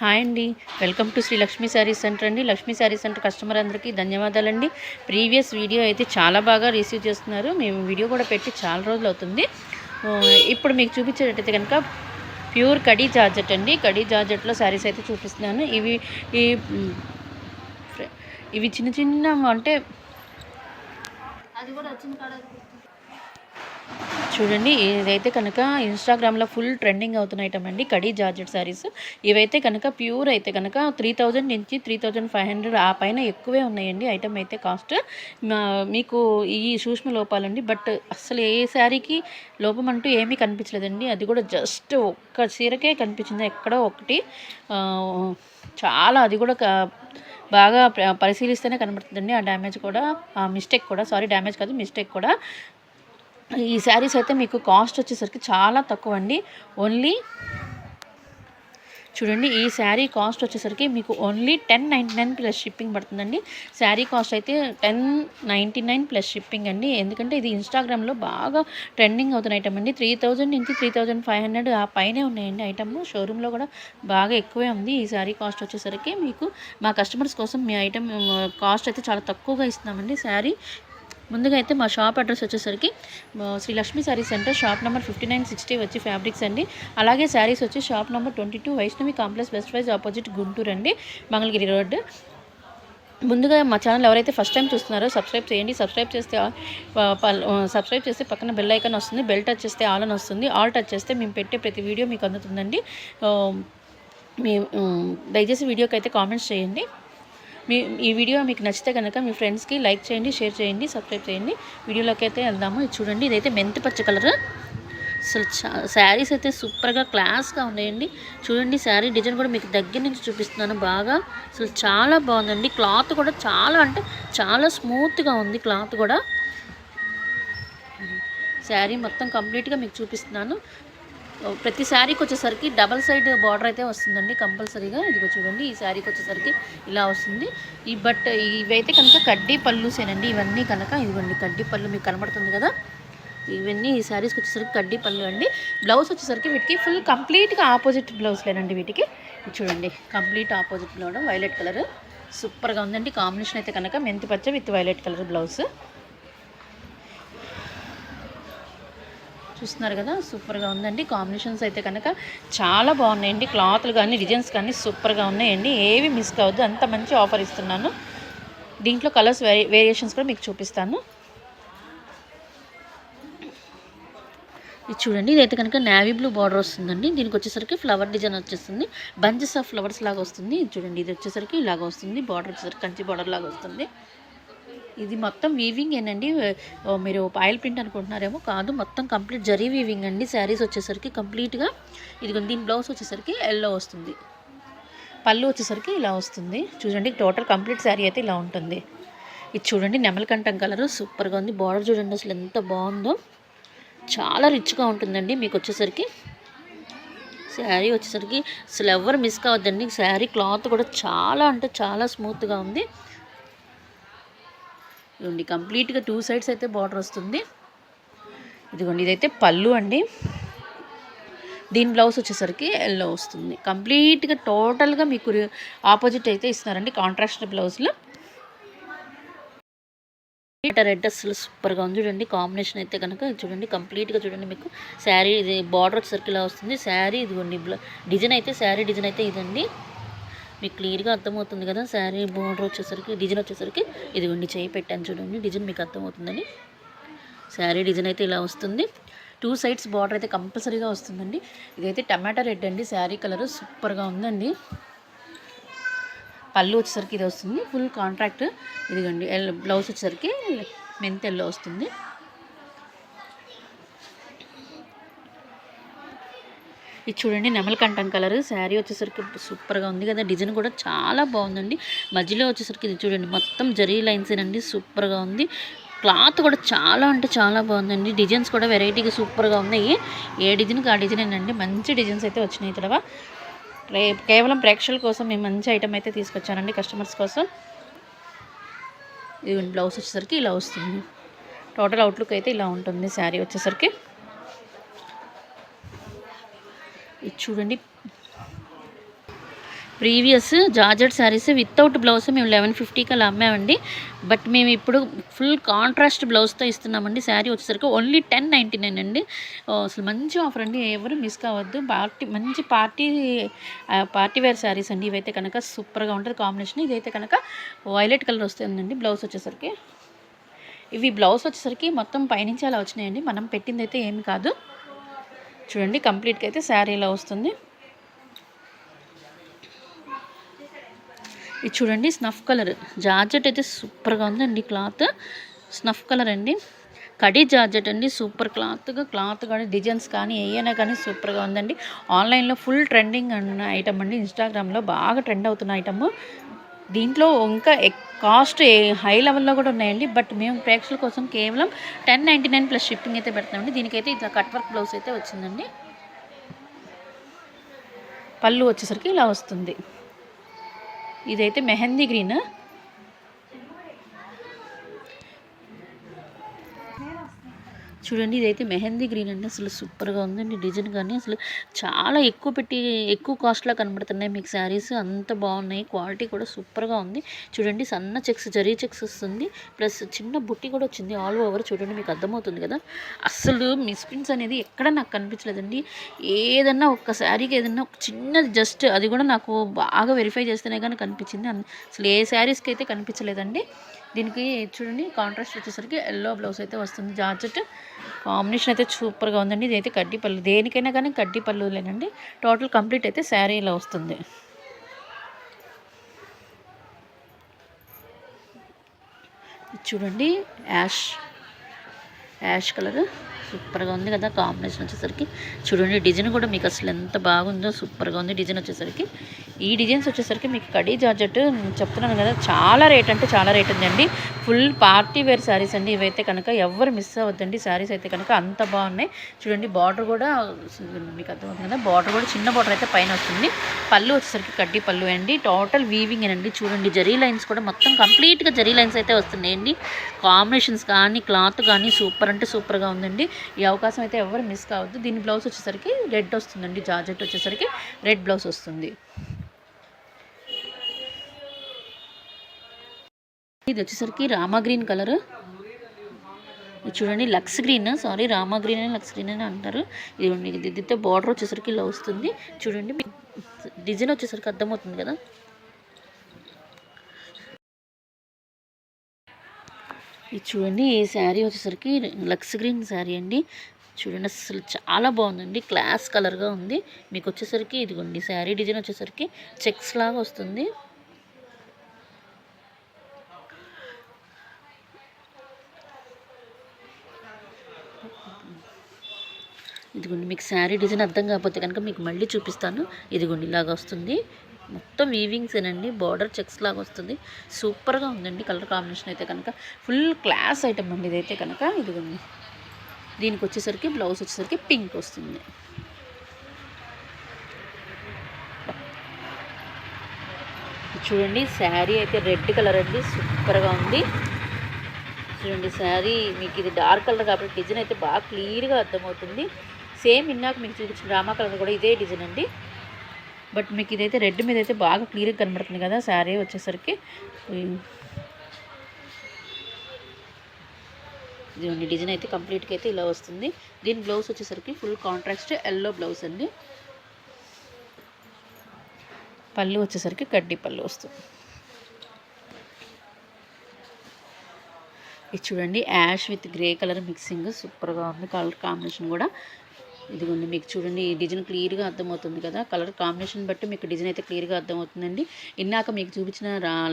Hi అండి. Welcome to Sri Lakshmi saris centre అండి. Lakshmi saris centre customer అందరికీ ధన్యవాదాలండి. ప్రీవియస్ వీడియో అయితే చాలా బాగా రిసీవ్ చేస్తున్నారు. మేము వీడియో కూడా పెట్టి చాలా రోజులు అవుతుంది. ఇప్పుడు మీకు చూపించేటట్టయితే కనుక ప్యూర్ కడీ జార్జెట్ అండి. కడీ జార్జెట్లో శారీస్ అయితే చూపిస్తున్నాను. ఇవి ఈ ఇవి చిన్న చిన్న అంటే అది కూడా వచ్చిన చూడండి ఇదైతే కనుక ఇన్స్టాగ్రామ్లో ఫుల్ ట్రెండింగ్ అవుతున్న ఐటమ్ అండి కడీ జార్జెట్ శారీస్ ఇవైతే కనుక ప్యూర్ అయితే కనుక త్రీ థౌజండ్ నుంచి త్రీ థౌజండ్ ఫైవ్ హండ్రెడ్ ఆ పైన ఎక్కువే ఉన్నాయండి ఐటమ్ అయితే కాస్ట్ మీకు ఈ సూక్ష్మ లోపాలండి బట్ అసలు ఏ శారీకి లోపం అంటూ ఏమీ కనిపించలేదండి. అది కూడా జస్ట్ ఒక్క చీరకే కనిపించింది ఎక్కడో ఒకటి. చాలా అది కూడా బాగా పరిశీలిస్తేనే కనబడుతుందండి ఆ డ్యామేజ్ కూడా. ఆ మిస్టేక్ కూడా సారీ డ్యామేజ్ కాదు మిస్టేక్ కూడా. ఈ శారీస్ అయితే మీకు కాస్ట్ వచ్చేసరికి చాలా తక్కువ అండి ఓన్లీ చూడండి ఈ శారీ కాస్ట్ వచ్చేసరికి మీకు only ten ninety nine plus shipping పడుతుందండి. శారీ కాస్ట్ అయితే ten ninety nine plus shipping అండి. ఎందుకంటే ఇది ఇన్స్టాగ్రామ్లో బాగా ట్రెండింగ్ అవుతున్న ఐటమ్ అండి. త్రీ థౌజండ్ నుంచి త్రీ థౌజండ్ ఫైవ్ హండ్రెడ్ ఆ పైనే ఉన్నాయండి ఐటమ్ షోరూంలో కూడా బాగా ఎక్కువే ఉంది ఈ శారీ కాస్ట్ వచ్చేసరికి. మీకు మా కస్టమర్స్ కోసం మీ ఐటమ్ కాస్ట్ అయితే చాలా తక్కువగా ఇస్తున్నామండి శారీ. ముందుగా అయితే మా షాప్ అడ్రస్ వచ్చేసరికి Sri Lakshmi sari centre shop number fifty nine sixty వచ్చి ఫ్యాబ్రిక్స్ అండి. అలాగే శారీస్ వచ్చి shop number twenty two Vaishnavi complex west wise opposite Guntur అండి మంగళగిరి రోడ్. ముందుగా మా ఛానల్ ఎవరైతే ఫస్ట్ టైం చూస్తున్నారో సబ్స్క్రైబ్ చేయండి. సబ్స్క్రైబ్ చేస్తే సబ్స్క్రైబ్ చేస్తే పక్కన బెల్ ఐకాన్ వస్తుంది. బెల్ టచ్ చేస్తే ఆల్ అని వస్తుంది. ఆల్ టచ్ చేస్తే మేము పెట్టే ప్రతి వీడియో మీకు అందుతుందండి. మీ దయచేసి వీడియోకి అయితే కామెంట్స్ చేయండి. మీ ఈ వీడియో మీకు నచ్చితే కనుక మీ ఫ్రెండ్స్కి లైక్ చేయండి షేర్ చేయండి సబ్స్క్రైబ్ చేయండి. వీడియోలోకి అయితే వెళ్దాము. ఇది చూడండి ఇదైతే మెంతి పచ్చ కలర్. అసలు చా శారీస్ అయితే సూపర్గా క్లాస్గా ఉన్నాయండి. చూడండి శారీ డిజైన్ కూడా మీకు దగ్గర నుంచి చూపిస్తున్నాను బాగా. అసలు చాలా బాగుందండి. క్లాత్ కూడా చాలా అంటే చాలా స్మూత్గా ఉంది క్లాత్ కూడా. శారీ మొత్తం కంప్లీట్గా మీకు చూపిస్తున్నాను. ప్రతి శారీకి వచ్చేసరికి డబల్ సైడ్ బార్డర్ అయితే వస్తుందండి కంపల్సరీగా. ఇదిగో చూడండి ఈ శారీకి వచ్చేసరికి ఇలా వస్తుంది. ఈ బట్ ఇవైతే కనుక కడ్డీ పళ్ళుసేనండి. ఇవన్నీ కనుక ఇదిగోండి కడ్డీ పళ్ళు మీకు కనబడుతుంది కదా. ఇవన్నీ ఈ శారీస్కి వచ్చేసరికి కడ్డీ పళ్ళు అండి. బ్లౌజ్ వచ్చేసరికి వీటికి ఫుల్ కంప్లీట్గా ఆపోజిట్ బ్లౌజ్లేనండి వీటికి. చూడండి complete opposite blouse violet colour. సూపర్గా ఉందండి కాంబినేషన్ అయితే కనుక మెంతి పచ్చ విత్ వైలెట్ కలర్ బ్లౌజ్. చూస్తున్నారు కదా సూపర్గా ఉందండి. కాంబినేషన్స్ అయితే కనుక చాలా బాగున్నాయండి. క్లాత్లు కానీ డిజైన్స్ కానీ సూపర్గా ఉన్నాయండి. ఏవి మిస్ కావద్దు. అంత మంచి ఆఫర్ ఇస్తున్నాను. దీంట్లో కలర్స్ వేరియేషన్స్ కూడా మీకు చూపిస్తాను. ఇది చూడండి. ఇదైతే కనుక నావీ బ్లూ బార్డర్ వస్తుందండి. దీనికి వచ్చేసరికి ఫ్లవర్ డిజైన్ వచ్చేస్తుంది. బంచెస్ ఆఫ్ ఫ్లవర్స్ లాగా వస్తుంది. ఇది చూడండి. ఇది వచ్చేసరికి ఇలాగ వస్తుంది. బార్డర్ వచ్చేసరికి కంచి బార్డర్ లాగా వస్తుంది. ఇది మొత్తం వీవింగ్ ఏనండి? మీరు ఆయిల్ ప్రింట్ అనుకుంటున్నారేమో కాదు మొత్తం కంప్లీట్ జరీ వీవింగ్ అండి. శారీస్ వచ్చేసరికి కంప్లీట్గా ఇది దీని బ్లౌజ్ వచ్చేసరికి ఎల్లో వస్తుంది. పళ్ళు వచ్చేసరికి ఇలా వస్తుంది. చూడండి టోటల్ కంప్లీట్ శారీ అయితే ఇలా ఉంటుంది. ఇది చూడండి నెమలకంఠం కలర్ సూపర్గా ఉంది. బార్డర్ చూడండి అసలు ఎంత బాగుందో. చాలా రిచ్గా ఉంటుందండి మీకు వచ్చేసరికి. శారీ వచ్చేసరికి అసలు ఎవరు మిస్ కావద్దండి. శారీ క్లాత్ కూడా చాలా అంటే చాలా స్మూత్గా ఉంది. ఇదిగోండి కంప్లీట్గా టూ సైడ్స్ అయితే బార్డర్ వస్తుంది. ఇదిగోండి ఇదైతే పళ్ళు అండి. దీని బ్లౌజ్ వచ్చేసరికి ఎల్లో వస్తుంది. కంప్లీట్గా టోటల్గా మీకు ఆపోజిట్ అయితే ఇస్తున్నారండి కాంట్రాస్ట్ బ్లౌజ్లో. రెడ్ అసలు సూపర్గా ఉంది చూడండి కాంబినేషన్ అయితే కనుక చూడండి కంప్లీట్గా చూడండి మీకు. శారీ ఇది బార్డర్ వచ్చేసరికి ఇలా వస్తుంది. శారీ ఇదిగోండి బ్ల- డిజైన్ అయితే శారీ డిజైన్ అయితే ఇదండి. మీకు క్లియర్గా అర్థమవుతుంది కదా? శారీ బోర్డర్ వచ్చేసరికి డిజైన్ వచ్చేసరికి ఇదిగోండి చేయి పెట్టాను చూడండి డిజైన్ మీకు అర్థమవుతుందని. శారీ డిజైన్ అయితే ఇలా వస్తుంది. టూ సైడ్స్ బార్డర్ అయితే కంపల్సరీగా వస్తుందండి. ఇదైతే టమాటా రెడ్ అండి. శారీ కలర్ సూపర్గా ఉందండి. పళ్ళు వచ్చేసరికి ఇది వస్తుంది. Full contract. ఇదిగండి బ్లౌజ్ వచ్చేసరికి మెంత్ ఎల్లో వస్తుంది. ఇది చూడండి నెమలకంఠం కలర్ శారీ వచ్చేసరికి సూపర్గా ఉంది కదా. డిజైన్ కూడా చాలా బాగుందండి. మధ్యలో వచ్చేసరికి ఇది చూడండి మొత్తం జరీ లైన్స్ అండి. సూపర్గా ఉంది. క్లాత్ కూడా చాలా అంటే చాలా బాగుందండి. డిజైన్స్ కూడా వెరైటీగా సూపర్గా ఉన్నాయి. ఏ డిజైన్కి ఆ డిజైన్ అండి మంచి డిజైన్స్ అయితే వచ్చినాయి ఇక్కడ రే- కేవలం ప్రేక్షకుల కోసం మేము మంచి ఐటమ్ అయితే తీసుకొచ్చానండి కస్టమర్స్ కోసం. ఇది బ్లౌజ్ వచ్చేసరికి ఇలా వస్తుంది. టోటల్ అవుట్లుక్ అయితే ఇలా ఉంటుంది శారీ వచ్చేసరికి. ఇది చూడండి. Previous georgette saris without blouse మేము లెవెన్ ఫిఫ్టీకి అలా అమ్మామండి. బట్ మేము ఇప్పుడు ఫుల్ కాంట్రాస్ట్ బ్లౌజ్తో ఇస్తున్నామండి. శారీ వచ్చేసరికి ఓన్లీ టెన్ నైంటీ నైన్ అండి అసలు మంచి ఆఫర్ అండి. ఎవరు మిస్ కావద్దు. పార్టీ మంచి పార్టీ పార్టీ వేర్ శారీస్ అండి. ఇవైతే కనుక సూపర్గా ఉంటుంది కాంబినేషన్ ఇదైతే కనుక వైలెట్ కలర్ వస్తుందండి బ్లౌజ్ వచ్చేసరికి. ఇవి బ్లౌజ్ వచ్చేసరికి మొత్తం పైనుంచి అలా వచ్చినాయండి. మనం పెట్టింది అయితే ఏమి కాదు. చూడండి కంప్లీట్గా అయితే శారీ ఇలా వస్తుంది. ఇది చూడండి స్నఫ్ కలర్. జార్జెట్ అయితే సూపర్గా ఉందండి క్లాత్. స్నఫ్ కలర్ అండి. కడి జార్జెట్ అండి సూపర్ క్లాత్గా. క్లాత్ కానీ డిజైన్స్ కానీ ఏయైనా కానీ సూపర్గా ఉందండి. ఆన్లైన్లో ఫుల్ ట్రెండింగ్ అన్న ఐటమ్ అండి. ఇన్స్టాగ్రామ్లో బాగా ట్రెండ్ అవుతున్న ఐటమ్. దీంట్లో ఇంకా కాస్ట్ హై లెవెల్లో కూడా ఉన్నాయండి. బట్ మేము ప్రేక్షకుల కోసం కేవలం ten ninety nine plus shipping అయితే పెడతామండి దీనికైతే ఇట్లా కట్ వర్క్ బ్లౌజ్ అయితే వచ్చిందండి. పళ్ళు వచ్చేసరికి ఇలా వస్తుంది. ఇదైతే మెహందీ గ్రీన్. చూడండి ఇదైతే మెహందీ గ్రీన్ అండి. అసలు సూపర్గా ఉందండి డిజైన్ కానీ. అసలు చాలా ఎక్కువ పెట్టి ఎక్కువ కాస్ట్లో కనబడుతున్నాయి మీకు శారీస్. అంత బాగున్నాయి. క్వాలిటీ కూడా సూపర్గా ఉంది. చూడండి సన్న చెక్స్ జరీ చెక్స్ వస్తుంది. ప్లస్ చిన్న బుట్టి కూడా వచ్చింది. ఆల్ ఓవర్ చూడండి మీకు అర్థమవుతుంది కదా. అసలు మిస్ప్రింట్స్ అనేది ఎక్కడ నాకు కనిపించలేదండి. ఏదన్నా ఒక్క శారీకి ఏదన్నా ఒక చిన్నది జస్ట్ అది కూడా నాకు బాగా వెరిఫై చేస్తేనే కానీ కనిపించింది. అన్- అసలు ఏ శారీస్కి అయితే కనిపించలేదండి. దీనికి చూడండి కాంట్రాస్ట్ వచ్చేసరికి ఎల్లో బ్లౌజ్ అయితే వస్తుంది. జార్జెట్ కాంబినేషన్ అయితే సూపర్గా ఉందండి. ఇదైతే కడ్డీ పళ్ళు. దేనికైనా కానీ కడ్డీ పళ్ళులేనండి. టోటల్ కంప్లీట్ అయితే శారీ ఇలా వస్తుంది. చూడండి యాష్ యాష్ కలర్ సూపర్గా ఉంది కదా కాంబినేషన్ వచ్చేసరికి. చూడండి డిజైన్ కూడా మీకు అసలు ఎంత బాగుందో సూపర్గా ఉంది డిజైన్ వచ్చేసరికి. ఈ డిజైన్స్ వచ్చేసరికి మీకు కడీ జార్జెట్ చెప్తున్నాను కదా చాలా రేట్ అంటే చాలా రేట్ ఉందండి. ఫుల్ పార్టీ వేర్ శారీస్ అండి ఇవైతే కనుక. ఎవరు మిస్ అవ్వద్దండి. శారీస్ అయితే కనుక అంత బాగున్నాయి. చూడండి బార్డర్ కూడా మీకు అర్థమవుతుంది కదా బార్డర్ కూడా చిన్న బార్డర్ అయితే పైన వస్తుంది. పళ్ళు వచ్చేసరికి కడ్డీ పళ్ళు అండి. టోటల్ వీవింగ్ అండి. చూడండి జరీ లైన్స్ కూడా మొత్తం కంప్లీట్గా జరీ లైన్స్ అయితే వస్తున్నాయండి. కాంబినేషన్స్ కానీ క్లాత్ కానీ సూపర్ అంటే సూపర్గా ఉందండి. ఈ అవకాశం అయితే ఎవరు మిస్ కావద్దు. దీని బ్లౌజ్ వచ్చేసరికి రెడ్ వస్తుందండి. జార్జెట్ వచ్చేసరికి రెడ్ బ్లౌజ్ వస్తుంది. ఇది వచ్చేసరికి రామా గ్రీన్ కలర్. చూడండి lux green. Sorry Rama green అని లక్స్ గ్రీన్ అని అంటారు. ఇది ఇది దిద్దితే బార్డర్ వచ్చేసరికి ఇలా వస్తుంది. చూడండి డిజైన్ వచ్చేసరికి అర్థమవుతుంది కదా? ఇది చూడండి ఈ శారీ వచ్చేసరికి లక్స్ గ్రీన్ శారీ అండి. చూడండి అసలు చాలా బాగుందండి. క్లాస్ కలర్గా ఉంది. మీకు వచ్చేసరికి ఇదిగోండి శారీ డిజైన్ వచ్చేసరికి చెక్స్ లాగా వస్తుంది. ఇదిగోండి మీకు శారీ డిజైన్ అర్థం కాకపోతే కనుక మీకు మళ్ళీ చూపిస్తాను. ఇదిగోండి ఇలాగ వస్తుంది. మొత్తం వీవింగ్సేనండి బార్డర్ చెక్స్ లాగా వస్తుంది. సూపర్గా ఉందండి కలర్ కాంబినేషన్ అయితే కనుక. ఫుల్ క్లాస్ ఐటమ్ అండి ఇదైతే కనుక. ఇదిగోండి. దీనికి వచ్చేసరికి బ్లౌజ్ వచ్చేసరికి పింక్ వస్తుంది. చూడండి శారీ అయితే రెడ్ కలర్ అండి. సూపర్గా ఉంది. చూడండి శారీ మీకు ఇది డార్క్ కలర్ కాబట్టి డిజైన్ అయితే బాగా క్లియర్గా అర్థమవుతుంది. సేమ్ ఇన్నాక మీకు చూపించిన రామా కలర్ కూడా ఇదే డిజైన్ అండి. బట్ మీకు ఇదైతే రెడ్ మీద అయితే బాగా క్లియర్గా కనబడుతుంది కదా శారీ వచ్చేసరికి. దీని డిజైన్ అయితే కంప్లీట్గా అయితే ఇలా వస్తుంది. దీని బ్లౌజ్ వచ్చేసరికి ఫుల్ కాంట్రాక్స్ట్ ఎల్లో బ్లౌజ్ అండి. పళ్ళు వచ్చేసరికి కడ్డీ పళ్ళు వస్తుంది. ఇది చూడండి ash with grey colour mixing సూపర్గా ఉంది. కలర్ కాంబినేషన్ కూడా ఇదిగోండి మీకు చూడండి ఈ డిజైన్ క్లియర్గా అర్థమవుతుంది కదా. కలర్ కాంబినేషన్ బట్టి మీకు డిజైన్ అయితే క్లియర్గా అర్థమవుతుందండి. ఇందాక మీకు చూపించిన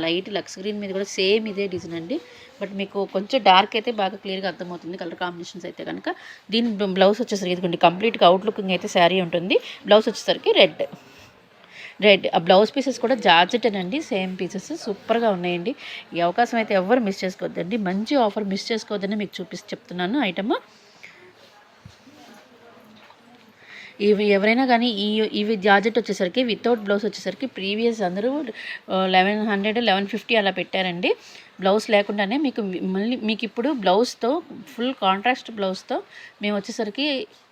లైట్ లక్స్ గ్రీన్ మీద కూడా సేమ్ ఇదే డిజైన్ అండి. బట్ మీకు కొంచెం డార్క్ అయితే బాగా క్లియర్గా అర్థమవుతుంది కలర్ కాంబినేషన్స్ అయితే కనుక. దీని బ్లౌజ్ వచ్చేసరికి ఇదిగోండి కంప్లీట్గా అవుట్ లుకింగ్ అయితే శారీ ఉంటుంది. బ్లౌజ్ వచ్చేసరికి రెడ్. రెడ్. ఆ బ్లౌజ్ పీసెస్ కూడా జార్జెట్ అండి సేమ్ పీసెస్. సూపర్గా ఉన్నాయండి. ఈ అవకాశం అయితే ఎవరు మిస్ చేసుకోవద్దండి. మంచి ఆఫర్ మిస్ చేసుకోవద్దని మీకు చూపిస్తే చెప్తున్నాను ఐటమ్. ఇవి ఎవరైనా కానీ ఈ ఇవి జాజెట్ వచ్చేసరికి వితౌట్ బ్లౌజ్ వచ్చేసరికి ప్రీవియస్ అందరూ లెవెన్ హండ్రెడ్ లెవెన్ ఫిఫ్టీ అలా పెట్టారండి. బ్లౌజ్ లేకుండానే మీకు మళ్ళీ మీకు ఇప్పుడు బ్లౌజ్తో ఫుల్ కాంట్రాస్ట్ బ్లౌజ్తో మేము వచ్చేసరికి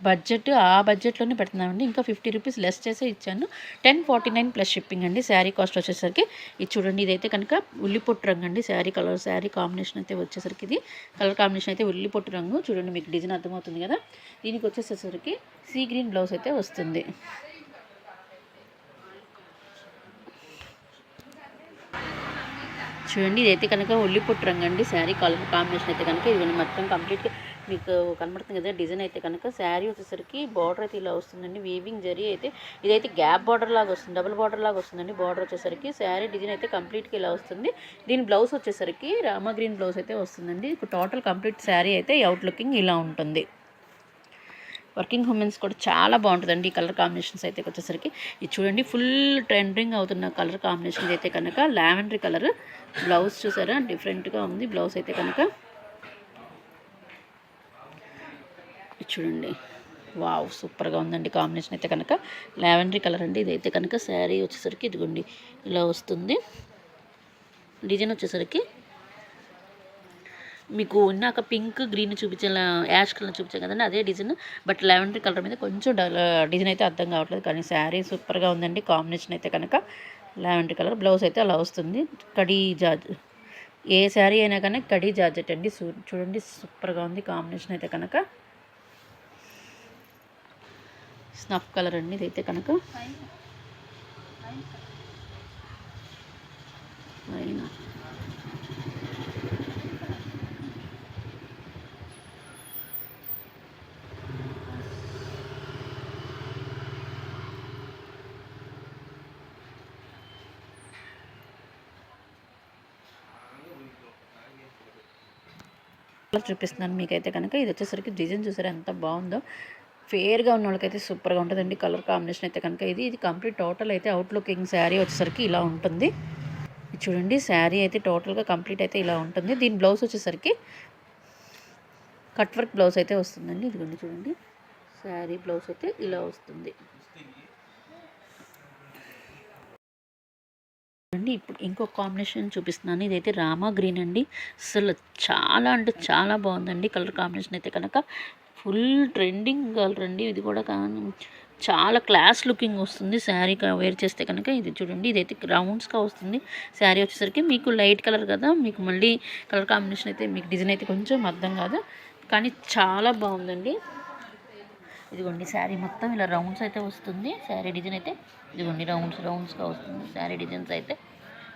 బడ్జెట్ ఆ బడ్జెట్లోనే పెడుతున్నామండి. ఇంకా ఫిఫ్టీ రూపీస్ లెస్ చేసే ఇచ్చాను. Ten forty nine plus shipping అండి. శారీ కాస్ట్ వచ్చేసరికి. ఇది చూడండి ఇదైతే కనుక ఉల్లిపొట్టు రంగు అండి. శారీ కలర్ శారీ కాంబినేషన్ అయితే వచ్చేసరికి ఇది. కలర్ కాంబినేషన్ అయితే ఉల్లిపొట్టు రంగు. చూడండి మీకు డిజైన్ అర్థమవుతుంది కదా. దీనికి వచ్చేసేసరికి సీ గ్రీన్ బ్లౌజ్ అయితే వస్తుంది. చూడండి ఇదైతే కనుక ఉల్లిపొట్టు రంగు అండి. శారీ కలర్ కాంబినేషన్ అయితే కనుక ఇది మొత్తం కంప్లీట్గా మీకు కనబడుతుంది కదా డిజైన్ అయితే కనుక శారీ వచ్చేసరికి బార్డర్ అయితే ఇలా వస్తుందండి. వీవింగ్ జరీ అయితే ఇదైతే గ్యాప్ బార్డర్ లాగా వస్తుంది డబుల్ బార్డర్ లాగా వస్తుందండి. బార్డర్ వచ్చేసరికి శారీ డిజైన్ అయితే కంప్లీట్గా ఇలా వస్తుంది. దీని బ్లౌజ్ వచ్చేసరికి రామా గ్రీన్ బ్లౌజ్ అయితే వస్తుందండి. టోటల్ కంప్లీట్ శారీ అయితే అవుట్ లుకింగ్ ఇలా ఉంటుంది. వర్కింగ్ ఉమెన్స్ కూడా చాలా బాగుంటుందండి. ఈ కలర్ కాంబినేషన్స్ అయితే వచ్చేసరికి ఇది చూడండి ఫుల్ ట్రెండింగ్ అవుతున్న కలర్ కాంబినేషన్ అయితే కనుక లావెండర్ కలర్. బ్లౌజ్ చూసారా? డిఫరెంట్గా ఉంది బ్లౌజ్ అయితే కనుక. ఇది చూడండి. వావ్ సూపర్గా ఉందండి కాంబినేషన్ అయితే కనుక. లావెండర్ కలర్ అండి ఇదైతే కనుక శారీ వచ్చేసరికి ఇదిగోండి ఇలా వస్తుంది. డిజైన్ వచ్చేసరికి మీకు ఇందాక పింక్ గ్రీన్ చూపించిన యాష్ కలర్ చూపించాను కదండి అదే డిజైన్ బట్ లెవెండరీ కలర్ మీద కొంచెం డిజైన్ అయితే అర్థం కావట్లేదు. కానీ శారీ సూపర్గా ఉందండి కాంబినేషన్ అయితే కనుక లెవెండరీ కలర్ బ్లౌజ్ అయితే అలా వస్తుంది. కడీ జార్జ్ ఏ శారీ అయినా కానీ కడీ జార్జెట్ అండి. చూడండి సూపర్గా ఉంది కాంబినేషన్ అయితే కనుక. స్నఫ్ కలర్ అండి ఇదైతే కనుక. అయినా కలర్ చూపిస్తున్నాను మీకైతే కనుక. ఇది వచ్చేసరికి డిజైన్ చూసారా ఎంత బాగుందో. ఫేర్గా ఉన్న వాళ్ళకైతే సూపర్గా ఉంటుందండి. కలర్ కాంబినేషన్ అయితే కనుక ఇది. ఇది కంప్లీట్ టోటల్ అయితే అవుట్ లుకింగ్ శారీ వచ్చేసరికి ఇలా ఉంటుంది. ఇది చూడండి శారీ అయితే టోటల్గా కంప్లీట్ అయితే ఇలా ఉంటుంది. దీని బ్లౌజ్ వచ్చేసరికి కట్ వర్క్ బ్లౌజ్ అయితే వస్తుందండి. ఇదిగోండి చూడండి. శారీ బ్లౌజ్ అయితే ఇలా వస్తుంది. అండి ఇప్పుడు ఇంకో కాంబినేషన్ చూపిస్తున్నాను. ఇదైతే రామా గ్రీన్ అండి. అసలు చాలా అంటే చాలా బాగుందండి కలర్ కాంబినేషన్ అయితే కనుక. ఫుల్ ట్రెండింగ్ కలర్ అండి ఇది కూడా కానీ చాలా క్లాస్ లుకింగ్ వస్తుంది. శారీ వేర్ చేస్తే కనుక ఇది చూడండి. ఇదైతే రౌండ్స్గా వస్తుంది. శారీ వచ్చేసరికి మీకు లైట్ కలర్ కదా. మీకు మళ్ళీ కలర్ కాంబినేషన్ అయితే మీకు డిజైన్ అయితే కొంచెం అర్థం కాదు. కానీ చాలా బాగుందండి. ఇదిగోండి శారీ మొత్తం ఇలా రౌండ్స్ అయితే వస్తుంది. శారీ డిజైన్ అయితే ఇదిగోండి రౌండ్స్ రౌండ్స్గా వస్తుంది. శారీ డిజైన్స్ అయితే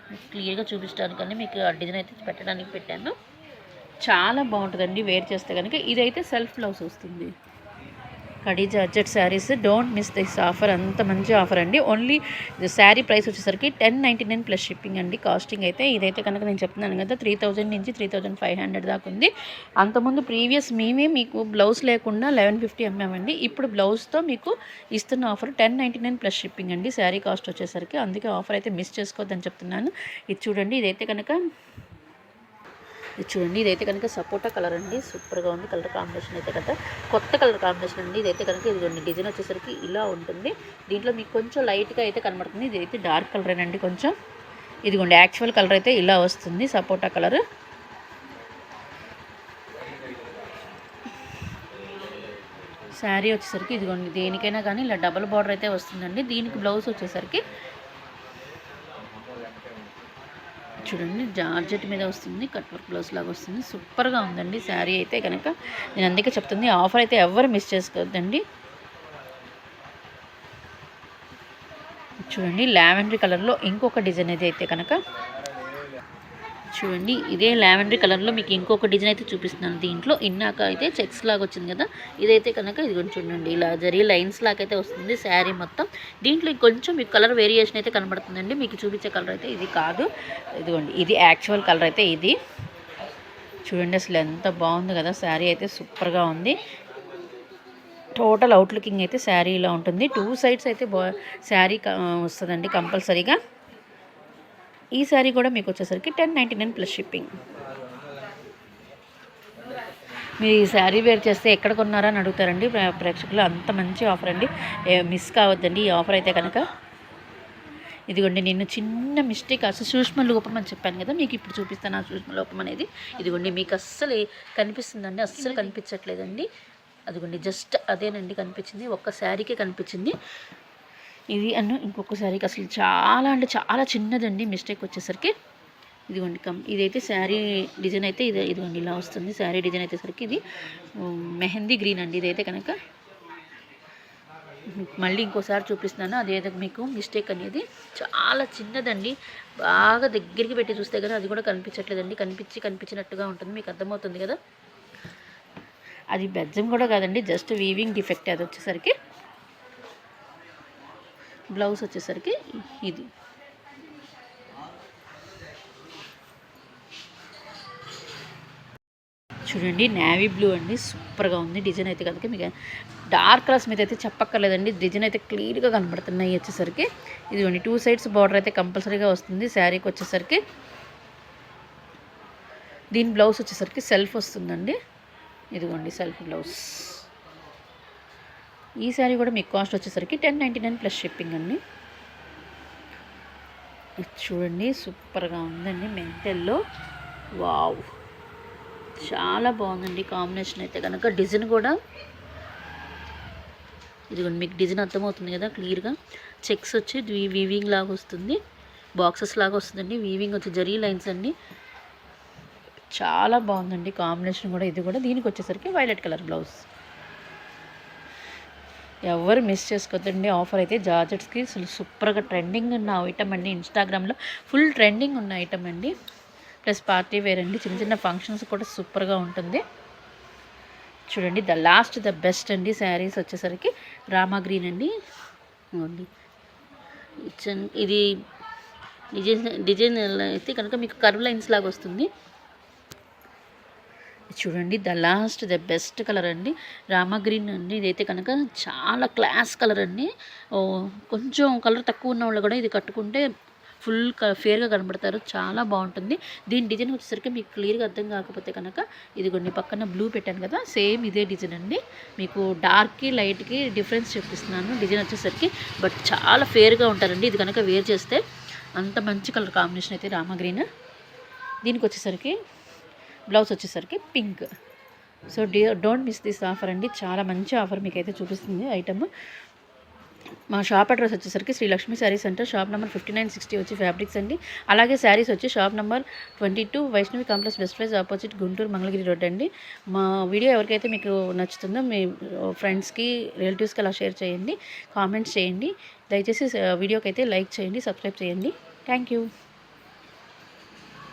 మీకు క్లియర్గా చూపించడానికని మీకు ఆ డిజైన్ అయితే పెట్టడానికి పెట్టాను. చాలా బాగుంటుందండి వేర్ చేస్తే కనుక. ఇదైతే సెల్ఫ్ బ్లౌజ్ వస్తుంది. Khadi georgette saris. Don't miss this offer అంత మంచి ఆఫర్ అండి. ఓన్లీ శారీ ప్రైస్ వచ్చేసరికి ten ninety nine plus shipping అండి. కాస్టింగ్ అయితే ఇదైతే కనుక నేను చెప్తున్నాను కదా త్రీ థౌజండ్ నుంచి త్రీ థౌజండ్ ఫైవ్ హండ్రెడ్ దాకా ఉంది. అంతకుముందు ప్రీవియస్ మేమే మీకు బ్లౌజ్ లేకుండా లెవెన్ ఫిఫ్టీ అమ్మామండి. ఇప్పుడు బ్లౌజ్తో మీకు ఇస్తున్న offer ten ninety nine plus shipping అండి. శారీ కాస్ట్ వచ్చేసరికి. అందుకే ఆఫర్ అయితే మిస్ చేసుకోవద్దని చెప్తున్నాను. ఇది చూడండి ఇదైతే కనుక ఇది చూడండి ఇదైతే కనుక సపోటా కలర్ అండి. సూపర్గా ఉంది. కలర్ కాంబినేషన్ అయితే కదా కొత్త కలర్ కాంబినేషన్ అండి. ఇదైతే కనుక ఇదిగోండి డిజైన్ వచ్చేసరికి ఇలా ఉంటుంది. దీంట్లో మీకు కొంచెం లైట్గా అయితే కనబడుతుంది. ఇదైతే డార్క్ కలర్ అండి కొంచెం. ఇదిగోండి యాక్చువల్ కలర్ అయితే ఇలా వస్తుంది సపోటా కలర్. శారీ వచ్చేసరికి ఇదిగోండి దేనికైనా కానీ ఇలా డబల్ బార్డర్ అయితే వస్తుందండి. దీనికి బ్లౌజ్ వచ్చేసరికి చూడండి జార్జెట్ మీద వస్తుంది కట్ వర్క్ బ్లౌజ్ లాగా వస్తుంది. సూపర్గా ఉందండి శారీ అయితే కనుక నేను అందుకే చెప్తుంది ఆఫర్ అయితే ఎవరు మిస్ చేసుకోవద్దండి. చూడండి లావెండరీ కలర్లో ఇంకొక డిజైన్ అయితే కనుక చూడండి. ఇదే లావెండర్ కలర్లో మీకు ఇంకొక డిజైన్ అయితే చూపిస్తున్నాను. దీంట్లో ఇన్నాక అయితే చెక్స్ లాగా వచ్చింది కదా. ఇదైతే కనుక ఇది కొంచెం చూడండి. ఇలా జరీ లైన్స్ లాగా అయితే వస్తుంది శారీ మొత్తం. దీంట్లో కొంచెం మీకు కలర్ వేరియేషన్ అయితే కనబడుతుందండి. మీకు చూపించే కలర్ అయితే ఇది కాదు. ఇదిగోండి. ఇది యాక్చువల్ కలర్ అయితే ఇది. చూడండి అసలు ఎంత బాగుంది కదా. శారీ అయితే సూపర్గా ఉంది. టోటల్ అవుట్ లుకింగ్ అయితే శారీ ఇలా ఉంటుంది. టూ సైడ్స్ అయితే బా శారీ వస్తుందండి కంపల్సరీగా. ఈ శారీ కూడా మీకు వచ్చేసరికి ten ninety nine plus shipping. మీరు ఈ శారీ వేర్ చేస్తే ఎక్కడ కొన్నారా అని అడుగుతారండి. ప్రే- ప్రేక్షకులు అంత మంచి ఆఫర్ అండి. మిస్ కావద్దండి ఈ ఆఫర్ అయితే కనుక. ఇదిగోండి నేను చిన్న మిస్టేక్ అసలు సూక్ష్మ లోపం అని చెప్పాను కదా మీకు ఇప్పుడు చూపిస్తాను ఆ సూక్ష్మ లోపం అనేది. ఇదిగోండి మీకు అస్సలు కనిపిస్తుందండి. అస్సలు కనిపించట్లేదండి. అదిగోండి జస్ట్ అదేనండి కనిపించింది. ఒక్క శారీకే కనిపించింది. ఇది అన్ను ఇంకొక శారీకి అసలు చాలా అంటే చాలా చిన్నదండి. మిస్టేక్ వచ్చేసరికి ఇదిగోండి కమ్ ఇదైతే శారీ డిజైన్ అయితే ఇది ఇదిగోండి ఇలా వస్తుంది. శారీ డిజైన్ అయితే సరికి ఇది మెహందీ గ్రీన్ అండి. ఇదైతే కనుక మళ్ళీ ఇంకోసారి చూపిస్తున్నాను. అదేదో మీకు మిస్టేక్ అనేది చాలా చిన్నదండి. బాగా దగ్గరికి పెట్టి చూస్తే కదా అది కూడా కనిపించట్లేదండి. కనిపించి కనిపించినట్టుగా ఉంటుంది. మీకు అర్థమవుతుంది కదా? అది బెజ్జం కూడా కాదండి. జస్ట్ వీవింగ్ డిఫెక్ట్ అది వచ్చేసరికి. బ్లౌజ్ వచ్చేసరికి ఇది. చూడండి నేవీ బ్లూ అండి. సూపర్గా ఉంది. డిజైన్ అయితే కనుక మీకు డార్క్ కలర్స్ మీద అయితే చెప్పక్కర్లేదండి. డిజైన్ అయితే క్లియర్గా కనబడుతున్నాయి వచ్చేసరికి. ఇదిగోండి టూ సైడ్స్ బార్డర్ అయితే కంపల్సరీగా వస్తుంది. శారీకి వచ్చేసరికి. దీని బ్లౌజ్ వచ్చేసరికి సెల్ఫ్ వస్తుందండి. ఇదిగోండి సెల్ఫ్ బ్లౌజ్ ఈ శారీ కూడా మీకు కాస్ట్ వచ్చేసరికి ten ninety nine plus shipping అండి. ఇది చూడండి సూపర్గా ఉందండి మెంటల్లో. వావ్! చాలా బాగుందండి కాంబినేషన్ అయితే కనుక. డిజైన్ కూడా ఇదిగోండి మీకు డిజైన్ అర్థమవుతుంది కదా క్లియర్గా. చెక్స్ వచ్చి వీవింగ్ లాగా వస్తుంది. బాక్సెస్ లాగా వస్తుందండి వీవింగ్ వచ్చి జరీ లైన్స్ అండి. చాలా బాగుందండి కాంబినేషన్ కూడా ఇది కూడా. దీనికి వచ్చేసరికి వైలెట్ కలర్ బ్లౌజ్. ఎవరు మిస్ చేసుకోద్దండి. ఆఫర్ అయితే జార్జెట్స్కి సూపర్గా ట్రెండింగ్ ఉన్న ఐటమ్ అండి. ఇన్స్టాగ్రామ్లో ఫుల్ ట్రెండింగ్ ఉన్న ఐటమ్ అండి. ప్లస్ పార్టీ వేర్ అండి. చిన్న చిన్న ఫంక్షన్స్ కూడా సూపర్గా ఉంటుంది. చూడండి ద లాస్ట్ ద బెస్ట్ అండి. శారీస్ వచ్చేసరికి రామా గ్రీన్ అండి. ఇది డిజైన్ డిజైన్ అయితే కనుక మీకు కర్వ్ లైన్స్ లాగా వస్తుంది. చూడండి the last the best colour అండి. రామా గ్రీన్ అండి. ఇదైతే కనుక చాలా క్లాస్ కలర్ అండి. కొంచెం కలర్ తక్కువ ఉన్న వాళ్ళు కూడా ఇది కట్టుకుంటే ఫుల్ ఫేర్గా కనబడతారు. చాలా బాగుంటుంది. దీని డిజైన్ వచ్చేసరికి మీకు క్లియర్గా అర్థం కాకపోతే కనుక ఇదిగోండి పక్కన బ్లూ పెట్టాను కదా సేమ్ ఇదే డిజైన్ అండి. మీకు డార్క్కి లైట్కి డిఫరెన్స్ చూపిస్తున్నాను డిజైన్ వచ్చేసరికి. బట్ చాలా ఫేర్గా ఉంటారండి. ఇది కనుక వేర్ చేస్తే అంత మంచి కలర్ కాంబినేషన్ అయితే రామా గ్రీన్. దీనికి వచ్చేసరికి బ్లౌజ్ వచ్చేసరికి పింక్. సో డి డోంట్ మిస్ దిస్ ఆఫర్ అండి. చాలా మంచి ఆఫర్ మీకైతే చూపిస్తుంది ఐటమ్. మా షాప్ అడ్రస్ వచ్చేసరికి Shri Lakshmi sari centre shop number fifty nine sixty వచ్చి ఫ్యాబ్రిక్స్ అండి. అలాగే శారీస్ వచ్చి shop number twenty two Vaishnavi complex best price opposite Guntur Mangalagiri road అండి. మా వీడియో ఎవరికైతే మీకు నచ్చుతుందో మీ ఫ్రెండ్స్కి రిలేటివ్స్కి అలా షేర్ చేయండి కామెంట్స్ చేయండి. దయచేసి వీడియోకి అయితే లైక్ చేయండి సబ్స్క్రైబ్ చేయండి. Thank you.